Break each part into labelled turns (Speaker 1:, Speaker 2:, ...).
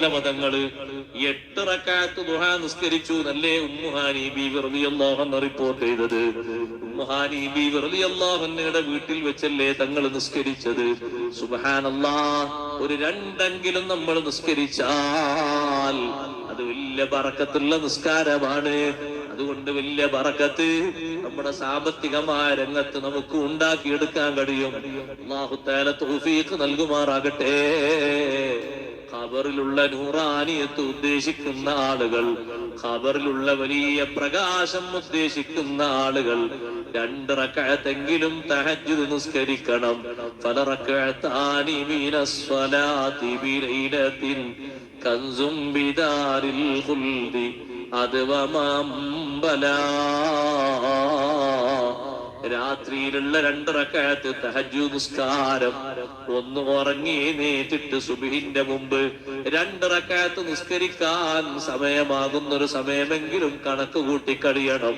Speaker 1: തങ്ങൾ എട്ട് റക്കാത്ത് ദുഹ നിസ്കരിച്ചു നല്ലേ ഉമ്മുഹാനി ബി വെറുതെ റിപ്പോർട്ട് ചെയ്തത്. ഉമ്മുഹാനി ബി വെറുതെ വീട്ടിൽ വെച്ചല്ലേ തങ്ങൾ നിസ്കരിച്ചത്. സുബഹാനല്ലാ ഒരു രണ്ടെങ്കിലും നമ്മൾ നിസ്കരിച്ചാൽ അത് വലിയ പറക്കത്തുള്ള നിസ്കാരമാണ്. അതുകൊണ്ട് വലിയ പറക്കത്ത് നമ്മുടെ സാമ്പത്തികമായ രംഗത്ത് നമുക്ക് ഉണ്ടാക്കിയെടുക്കാൻ കഴിയും. നൽകുമാറാകട്ടെ. ഖബറിലുള്ള നൂറാനിയത്ത് ഉദ്ദേശിക്കുന്ന ആളുകൾ ഖബറിലുള്ള വലിയ പ്രകാശം ഉദ്ദേശിക്കുന്ന ആളുകൾ രണ്ട് റക്കഴത്തെങ്കിലും തഹജ്ജുദ് നിസ്കരിക്കണം. പല റക്കഴത്താനി കൻസും ബിദാരിൽ ഖുൽദി അദ്വമാമ്പല രാത്രിയിലുള്ള രണ്ട് റക്കാത്ത് തഹജു നിസ്കാരം. ഒന്ന് ഉറങ്ങി നേറ്റിട്ട് സുബിഹിന്റെ മുമ്പ് രണ്ട് റക്കാത്ത് നിസ്കരിക്കാൻ സമയമാകുന്ന ഒരു സമയമെങ്കിലും കണക്ക് കഴിയണം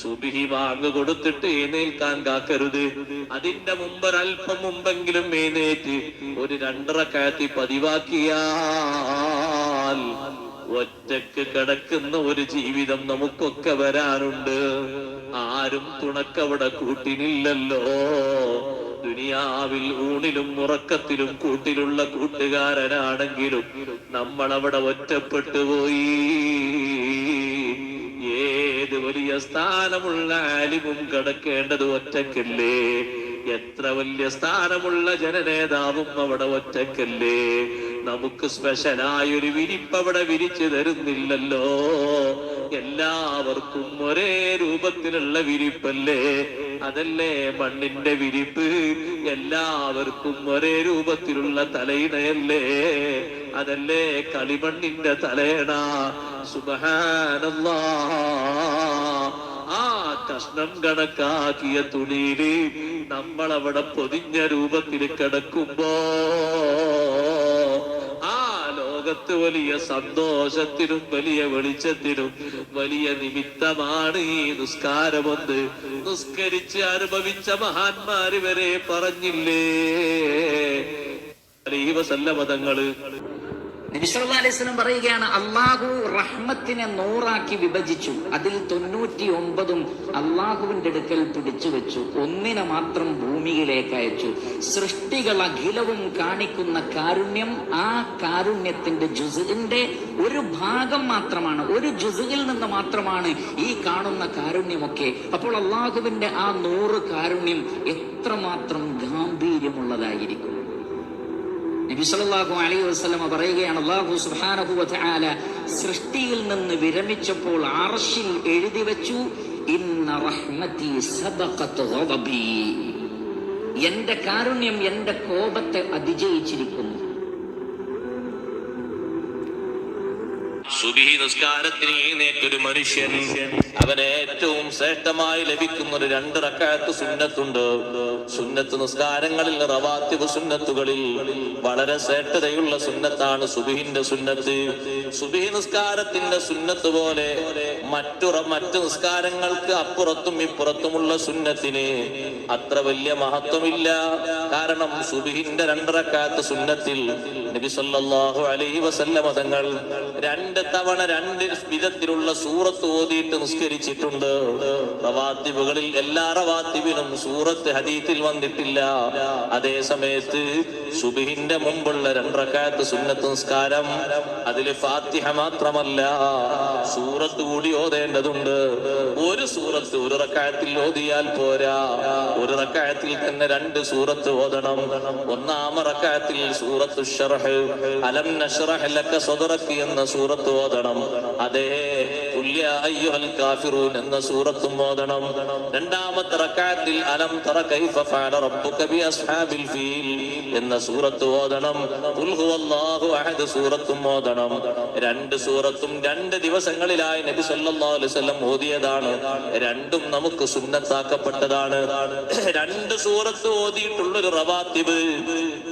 Speaker 1: സുബിഹി വാങ്ങ് കൊടുത്തിട്ട് ഏനേൽക്കാൻ കാക്കരുത്. അതിന്റെ മുമ്പ് ഒരല്പം മുമ്പെങ്കിലും ഏനേറ്റ് ഒരു രണ്ട് റക്കാത്തി പതിവാക്കിയാൽ ഒറ്റയ്ക്ക് കിടക്കുന്ന ഒരു ജീവിതം നമുക്കൊക്കെ വരാനുണ്ട്. ആരും തുണക്കവിടെ കൂട്ടിനില്ലല്ലോ. ദുനിയാവിൽ ഊണിലും ഉറക്കത്തിലും കൂട്ടിലുള്ള കൂട്ടുകാരനാണെങ്കിലും നമ്മളവിടെ ഒറ്റപ്പെട്ടു പോയി. ഏത് വലിയ സ്ഥാനമുള്ള ആലിവും കിടക്കേണ്ടത് ഒറ്റക്കല്ലേ എത്ര വലിയ സ്ഥാനമുള്ള ജനനേതാവും അവിടെ ഒറ്റക്കല്ലേ നമുക്ക് സ്പെഷ്യലായൊരു വിരിപ്പ് അവിടെ വിരിച്ചു തരുന്നില്ലല്ലോ. എല്ലാവർക്കും ഒരേ രൂപത്തിലുള്ള വിരിപ്പല്ലേ? അതല്ലേ മണ്ണിന്റെ വിരിപ്പ്? എല്ലാവർക്കും ഒരേ രൂപത്തിലുള്ള തലയിണയല്ലേ? അതല്ലേ കളിമണ്ണിന്റെ തലയണ? സുബഹാനല്ലാ. ആ കഷ്ണം കണക്കാക്കിയ തുണിയിൽ നമ്മൾ അവിടെ പൊതിഞ്ഞ രൂപത്തിൽ കിടക്കുമ്പോ ആ ലോകത്ത് വലിയ സന്തോഷത്തിനും വലിയ വെളിച്ചത്തിനും വലിയ നിമിത്തമാണ് ഈ നിസ്കാരമൊന്ന്. നിസ്കരിച്ച് അനുഭവിച്ച മഹാന്മാര് വരെ പറഞ്ഞില്ലേ? അലൈഹി വസല്ലമ തങ്ങൾ
Speaker 2: നബിസ്വല്ലാ അലൈഹി സ്വലം പറയുകയാണ് അള്ളാഹു റഹ്മത്തിനെ നൂറാക്കി വിഭജിച്ചു അതിൽ തൊണ്ണൂറ്റി ഒമ്പതും അള്ളാഹുവിന്റെ അടുക്കൽ പിടിച്ചു വെച്ചു ഒന്നിനെ മാത്രം ഭൂമിയിലേക്ക് അയച്ചു. സൃഷ്ടികൾ അഖിലവും കാണിക്കുന്ന കാരുണ്യം ആ കാരുണ്യത്തിന്റെ ജുസുവിന്റെ ഒരു ഭാഗം മാത്രമാണ് ഒരു ജുസുവിൽ നിന്ന് മാത്രമാണ് ഈ കാണുന്ന കാരുണ്യമൊക്കെ. അപ്പോൾ അള്ളാഹുവിന്റെ ആ നൂറ് കാരുണ്യം എത്രമാത്രം ഗാംഭീര്യമുള്ളതായിരിക്കും? നബി സല്ലല്ലാഹു അലൈഹി വസല്ലമ പറയുകയാണ് അള്ളാഹു സുബ്ഹാനഹു വതആല സൃഷ്ടിയിൽ നിന്ന് വിരമിച്ചപ്പോൾ അർശിൽ എഴുതി വെച്ചു ഇന്ന കാരുണ്യം എന്റെ കോപത്തെ അതിജയിച്ചിരിക്കുന്നു.
Speaker 1: സുബിഹി നിസ്കാരത്തിന് എഴുന്നേറ്റൊരു മനുഷ്യൻ അവന് ഏറ്റവും ശ്രേഷ്ഠമായി ലഭിക്കുന്ന ഒരു രണ്ട് റക്കാത്ത് സുന്നത്തുണ്ട്. സുന്നത്ത് നിസ്കാരങ്ങളിൽ റവാത്തിബ് സുന്നത്തുകളിൽ വളരെ ശ്രേഷ്ഠതയുള്ള സുന്നത്താണ് സുബിഹിന്റെ സുന്നത്ത്. സുബിഹി നിസ്കാരത്തിന്റെ സുന്നത്ത് പോലെ മറ്റു മറ്റു നിസ്കാരങ്ങൾക്ക് അപ്പുറത്തും ഇപ്പുറത്തുമുള്ള സുന്നത്തിന് അത്ര വലിയ മഹത്വമില്ല. കാരണം സുബിഹിന്റെ രണ്ടറക്കാത്ത സുന്നത്തിൽ നബി സല്ലല്ലാഹു അലൈഹി വസല്ലമ തങ്ങൾ രണ്ട് തവണ രണ്ട് വിധത്തിലുള്ള സൂറത്ത് ഓതിയിട്ട് നിസ്കരിച്ചിട്ടുണ്ട്. റവാത്തിബുകളിൽ എല്ലാ റവാത്തിബിനും സൂറത്ത് ഹദീത്തിൽ വന്നിട്ടില്ല. അതേ സമയത്ത് സുബിഹിന്റെ മുമ്പുള്ള രണ്ടക്കാലത്ത് സുന്നത്ത് നിസ്കാരം. അതിൽ ഫാത്തിഹ മാത്രമല്ല സൂറത്ത് കൂടി ഓതേണ്ടതുണ്ട്. ഒരു സൂറത്ത് ഒരു റക്കായത്തിൽ ഓതിയാൽ പോരാ. ഒരു റക്കായത്തിൽ തന്നെ രണ്ട് സൂറത്ത് ഓതണം. ഒന്നാമ റക്കായത്തിൽ സൂറത്ത് അലം നഷ്റഹ് ലക എന്ന സൂറത്ത് ഓതണം. അതേ തുല്യ കാഫിറൂൻ എന്ന സൂറത്തും ഓതണം. രണ്ടാമത്തെ റക്കാത്തിൽ അലം തറ ഫഅല റബ്ബുക ബി ഫീൽ എന്ന സൂറത്ത് ഓതണം. ഖുൽ ഹുവല്ലാഹു അഹദ് സൂറത്തും ഓതണം. രണ്ട് സൂറത്തും രണ്ട് ദിവസങ്ങളിലായി നബി സല്ലല്ലാഹു അലൈഹി വസല്ലം ഓതിയതാണ്. രണ്ടും നമുക്ക് സുന്നത്താക്കപ്പെട്ടതാണ്. രണ്ട് സൂറത്ത് ഓതിയിട്ടുള്ള ഒരു റവാത്തിബ്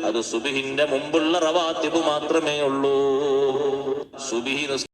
Speaker 1: അത് സുബിഹിന്റെ മുമ്പുള്ള റവാത്തിബ് മാത്രമേ ഉള്ളൂ. സുബിഹി നിസ്